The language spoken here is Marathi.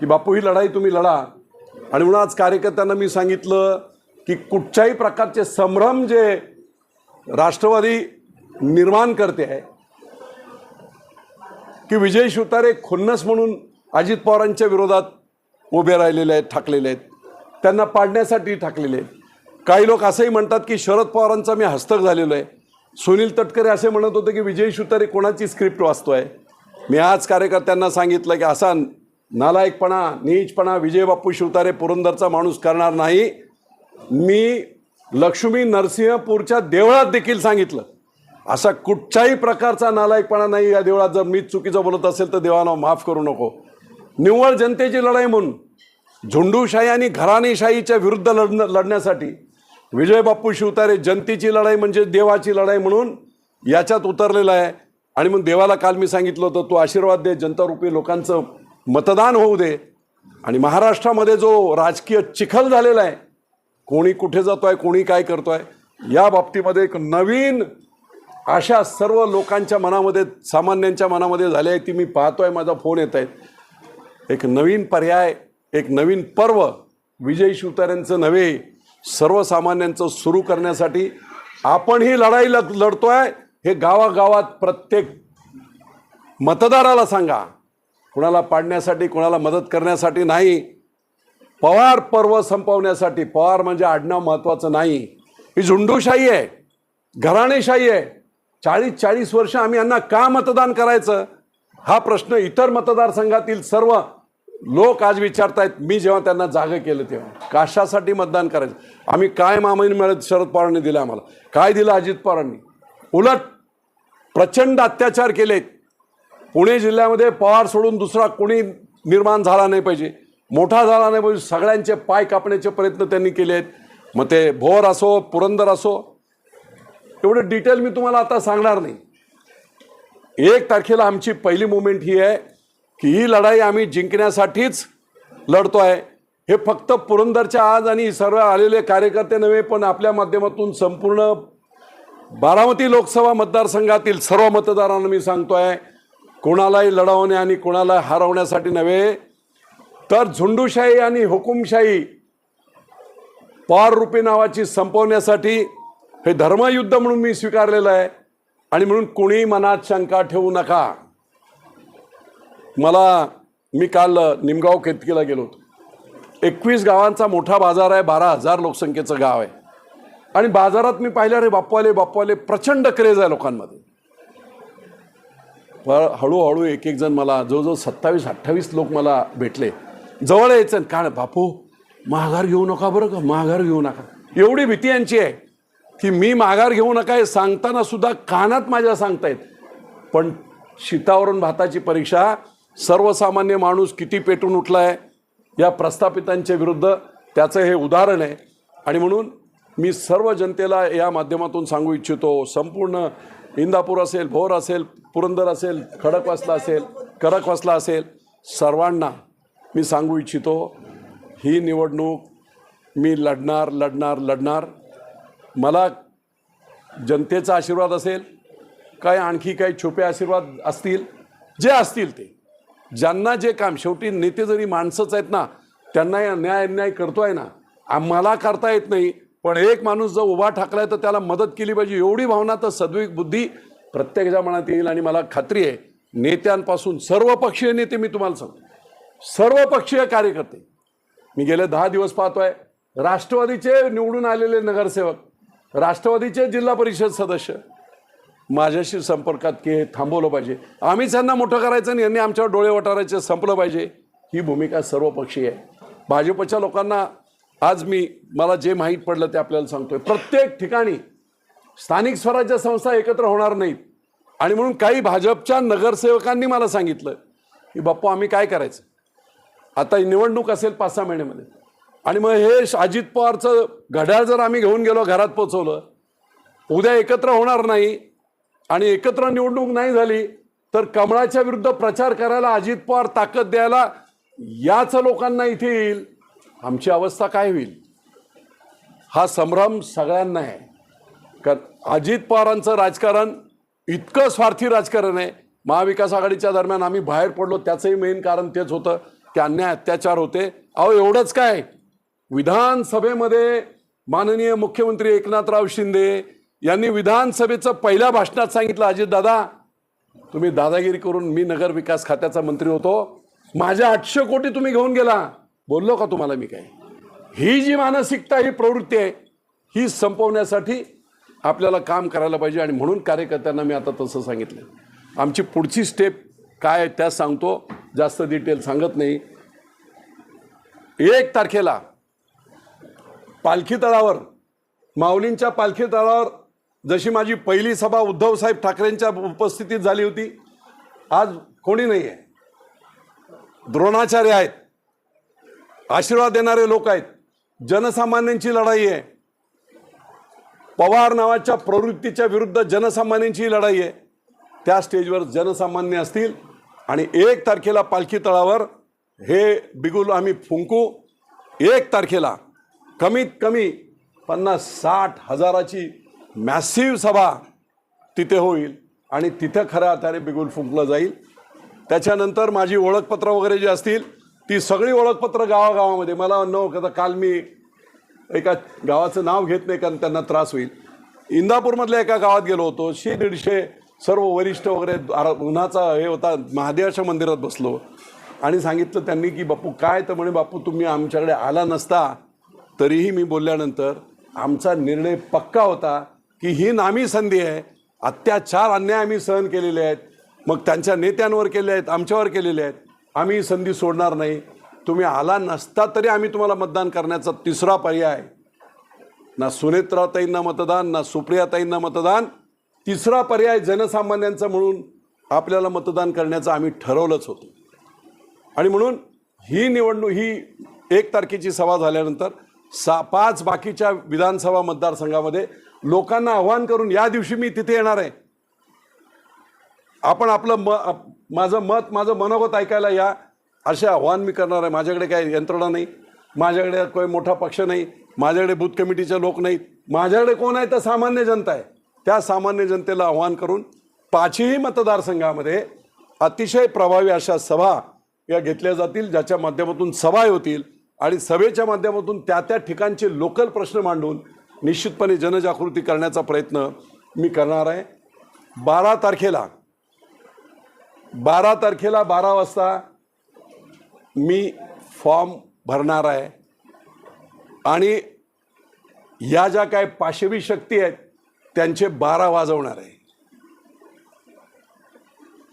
की बापू ही लढाई तुम्ही लढा. आणि म्हणून आज कार्यकर्त्यांना मी सांगितलं की कुठच्याही प्रकारचे संभ्रम जे राष्ट्रवादी निर्माण करते आहे की विजय शिवतारे खुन्नस म्हणून अजित पवारांच्या विरोधात उभे राहिलेले आहेत ठाकलेले आहेत त्यांना पाडण्यासाठी ठाकलेले आहेत. काही लोक असंही म्हणतात की शरद पवारांचा मी हस्तक झालेलो आहे. सुनील तटकरे असे म्हणत होते की विजय शिवतारे कोणाची स्क्रिप्ट वाचतो आहे मी आज कार्यकर्त्यांना सांगितलं की असा नालायकपणा नीचपणा विजय बाप्पू शिवतारे पुरंदरचा माणूस करणार नाही. मी लक्ष्मी नरसिंहपूरच्या देवळात देखील सांगितलं. असा कुठच्याही प्रकारचा नालायकपणा नाही या देवळात. जर मीच चुकीचं बोलत असेल तर देवानं माफ करू नको. निव्वळ जनतेची लढाई म्हणून झुंडूशाही आणि घराणेशाहीच्या विरुद्ध लढणं लढण्यासाठी विजय बाप्पू शिवतारे जनतेची लढाई म्हणजे देवाची लढाई म्हणून याच्यात उतरलेला आहे. आणि मग देवाला काल मी सांगितलं होतं तू आशीर्वाद दे जनतारूपी लोकांचं मतदान होऊ दे. आणि महाराष्ट्रामध्ये जो राजकीय चिखल झालेला आहे कोणी कुठे जातो आहे कोणी काय करतो आहे या बाबतीमध्ये एक नवीन अशा सर्व लोकांच्या मनामध्ये सामान्यांच्या मनामध्ये झाली आहे. ती मी पाहतो आहे माझा फोन येत आहेत एक नवीन पर्याय एक नवीन पर्व विजय शिवतार्यांचं नव्हे सर्वसामान्यांचं सुरू करण्यासाठी आपण ही लढाई लढतो आहे हे गावागावात प्रत्येक मतदाराला सांगा. कुणाला पाडण्यासाठी कुणाला मदत करण्यासाठी नाही. पवार पर्व संपवण्यासाठी पवार म्हणजे आडनाव महत्त्वाचं नाही. ही झुंडूशाही आहे घराणेशाही आहे. चाळीस चाळीस वर्ष आम्ही यांना का मतदान करायचं? हा प्रश्न इतर मतदारसंघातील सर्व लोक आज विचारतायत. मी जेव्हा त्यांना जागं केलं तेव्हा. कशासाठी मतदान करायचं? आम्ही काय मामाईने मिळत शरद पवारांनी दिलं आम्हाला? काय दिलं अजित पवारांनी? उलट प्रचंड अत्याचार केलेत. पुणे जिल्ह्यामध्ये पवार सोडून दुसरा कोणी निर्माण झाला नाही पाहिजे. मोठा झाला नाही पाहिजे. सगळ्यांचे पाय कापण्याचे प्रयत्न त्यांनी केले आहेत. मग ते भोर असो पुरंदर असो एवढं डिटेल मी तुम्हाला आता सांगणार नाही. एक तारखेला आमची पहिली मुवमेंट ही आहे की ही लढाई आम्ही जिंकण्यासाठीच लढतो आहे. हे फक्त पुरंदरच्या आज आणि सर्व आलेले कार्यकर्ते नव्हे पण आपल्या माध्यमातून संपूर्ण बारामती लोकसभा मतदारसंघातील सर्व मतदारांना मी सांगतो आहे कोणालाही लढवणे आणि कोणाला हरवण्यासाठी नव्हे तर झुंडूशाही आणि हुकुमशाही पार रूपी नावाची संपवण्यासाठी हे धर्मयुद्ध म्हणून मी स्वीकारलेलं आहे. आणि म्हणून कुणी मनात शंका ठेवू नका. मला मी काल निमगाव केतकीला गेलो होतो. एकवीस गावांचा मोठा बाजार आहे बारा हजार लोकसंख्येचं गाव आहे. आणि बाजारात मी पाहिलं रे बाप्पाले बाप्पाले प्रचंड क्रेज आहे लोकांमध्ये. पण हळूहळू एक एक जण मला जवळजवळ सत्तावीस अठ्ठावीस लोक मला भेटले. जवळ यायचं आणि काय बापू माघार घेऊ नका बरं का माघार घेऊ नका. एवढी भीती यांची आहे की मी माघार घेऊ नका हे सांगताना सुद्धा कानात माझ्या सांगतायत पण शीतावरून भाताची परीक्षा सर्वसामान्य माणूस किती पेटून उठलाय या प्रस्थापितांच्या विरुद्ध त्याचं हे उदाहरण आहे. आणि म्हणून मी सर्व जनतेला या माध्यमातून सांगू इच्छितो संपूर्ण इंदापूर असेल भोर असेल पुरंदर असेल खडकवासला असेल करकवासला असेल सर्वांना मी सांगू इच्छितो ही निवडणूक मी लढणार लढणार लढणार. मला जनतेचा आशीर्वाद असेल काय आणखी काही छुपे आशीर्वाद असतील जे असतील ते. ज्यांना जे काम शेवटी नेते जरी माणसंच आहेत ना त्यांना या न्याय अन्याय आहे ना आम्हाला करता येत नाही. पण एक माणूस जर उभा ठाकलाय तर त्याला मदत केली पाहिजे. एवढी भावना तर सद्विक बुद्धी प्रत्येकाच्या मनात येईल आणि मला खात्री आहे नेत्यांपासून सर्व पक्षीय नेते मी तुम्हाला सांगतो. सर्व पक्षीय कार्यकर्ते. मी गेले दहा दिवस पाहतोय राष्ट्रवादीचे निवडून आलेले नगरसेवक राष्ट्रवादीचे जिल्हा परिषद सदस्य माझ्याशी संपर्कात की हे थांबवलं पाहिजे. आम्हीच यांना मोठं करायचं आणि यांनी आमच्यावर डोळे वटारायचे संपलं पाहिजे. ही भूमिका सर्वपक्षीय आहे. भाजपच्या लोकांना आज मी मला जे माहीत पडलं ते आपल्याला सांगतोय. प्रत्येक ठिकाणी स्थानिक स्वराज्य संस्था एकत्र होणार नाहीत. आणि म्हणून काही भाजपच्या नगरसेवकांनी मला सांगितलं की बाप्पा आम्ही काय करायचं? आता निवडणूक असेल पाच सहा महिन्यामध्ये. आणि मग हे अजित पवारचं घड्याळ जर आम्ही घेऊन गेलो घरात पोचवलं उद्या एकत्र होणार नाही आणि एकत्र निवडणूक नाही झाली तर कमळाच्या विरुद्ध प्रचार करायला अजित पवार ताकद द्यायला याच लोकांना इथे येईल. आमची अवस्था काय होईल? हा संभ्रम सगळ्यांना आहे. कारण अजित पवारांचं राजकारण इतकं स्वार्थी राजकारण आहे. महाविकास आघाडीच्या दरम्यान आम्ही बाहेर पडलो त्याचंही मेन कारण तेच होतं. ते अन्याय अत्याचार होते. अहो एवढंच काय? विधानसभेमध्ये माननीय मुख्यमंत्री एकनाथराव शिंदे यांनी विधानसभेचं पहिल्या भाषणात सांगितलं अजित दादा तुम्ही दादागिरी करून मी नगर विकास खात्याचा मंत्री होतो. माझ्या आठशे कोटी तुम्ही घेऊन गेला. बोललो का तुम्हाला मी काय ही जी मानसिकता ही प्रवृत्ती आहे ही संपवण्यासाठी आपल्याला काम करायला पाहिजे आणि म्हणून कार्यकर्त्यांना मी आता तसं सांगितलं. आमची पुढची स्टेप काय आहे त्या सांगतो. जास्त डिटेल सांगत नाही. एक तारखेला पालखी तळावर माऊलींच्या पालखी तळावर जशी माझी पहिली सभा उद्धवसाहेब ठाकरेंच्या उपस्थितीत झाली होती आज कोणी नाही आहे द्रोणाचार्य आहेत. आशीर्वाद देणारे लोक आहेत. जनसामान्यांची लढाई आहे. पवार नावाच्या प्रवृत्तीच्या विरुद्ध जनसामान्यांची लढाई आहे. त्या स्टेजवर जनसामान्य असतील आणि एक तारखेला पालखी तळावर हे बिगुल आम्ही फुंकू. एक तारखेला कमीत कमी पन्नास साठ हजाराची मॅसिव्ह सभा तिथे होईल आणि तिथं खऱ्या अर्थाने बिगुल फुंकलं जाईल. त्याच्यानंतर माझी ओळखपत्र वगैरे जी असतील ती सगळी ओळखपत्र गावागावामध्ये. मला न कदा काल मी एका गावाचं नाव घेत नाही कारण त्यांना त्रास होईल. इंदापूरमधल्या एका गावात गेलो होतो. शे दीडशे सर्व वरिष्ठ वगैरे उन्हाचा हे होता. महादेवाच्या मंदिरात बसलो. आणि सांगितलं त्यांनी की बापू काय? तर म्हणे बापू तुम्ही आमच्याकडे आला नसता तरीही मी बोलल्यानंतर आमचा निर्णय पक्का होता की ही नामी संधी आहे. अत्याचार अन्याय आम्ही सहन केलेले आहेत. मग त्यांच्या नेत्यांवर केले आहेत आमच्यावर केलेले आहेत. आम्ही ही संधी सोडणार नाही. तुम्ही आला नसता तरी आम्ही तुम्हाला मतदान करण्याचा तिसरा पर्याय ना सुनेत्राताईंना मतदान ना सुप्रियाताईंना मतदान. तिसरा पर्याय जनसामान्यांचा म्हणून आपल्याला मतदान करण्याचं आम्ही ठरवलंच होतं. आणि म्हणून ही निवडणूक ही एक तारखेची सभा झाल्यानंतर सा पाच बाकीच्या विधानसभा मतदारसंघामध्ये लोकांना आव्हान करून या दिवशी मी तिथे येणार आहे. आपण आपलं म माझं मत माझं मनोगत ऐकायला या. असे आव्हान मी करणार आहे. माझ्याकडे काही यंत्रणा नाही. माझ्याकडे काही मोठा पक्ष नाही. माझ्याकडे बूथ कमिटीचे लोक नाहीत माझ्याकडे कोण आहे? तर सामान्य जनता आहे. त्या सामान्य जनतेला आव्हान करून पाचही मतदारसंघामध्ये अतिशय प्रभावी अशा सभा या घेतल्या जातील ज्याच्या माध्यमातून सभा होतील आणि सभेच्या माध्यमातून त्या त्या ठिकाणचे लोकल प्रश्न मांडून निश्चितपणे जनजागृती करण्याचा प्रयत्न मी करणार आहे. बारा तारखेला बारा तारखेला बारा वाजता मी फॉर्म भरणार आहे. आणि या ज्या काय पाशवी शक्ती आहेत त्यांचे बारा वाजवणार आहे.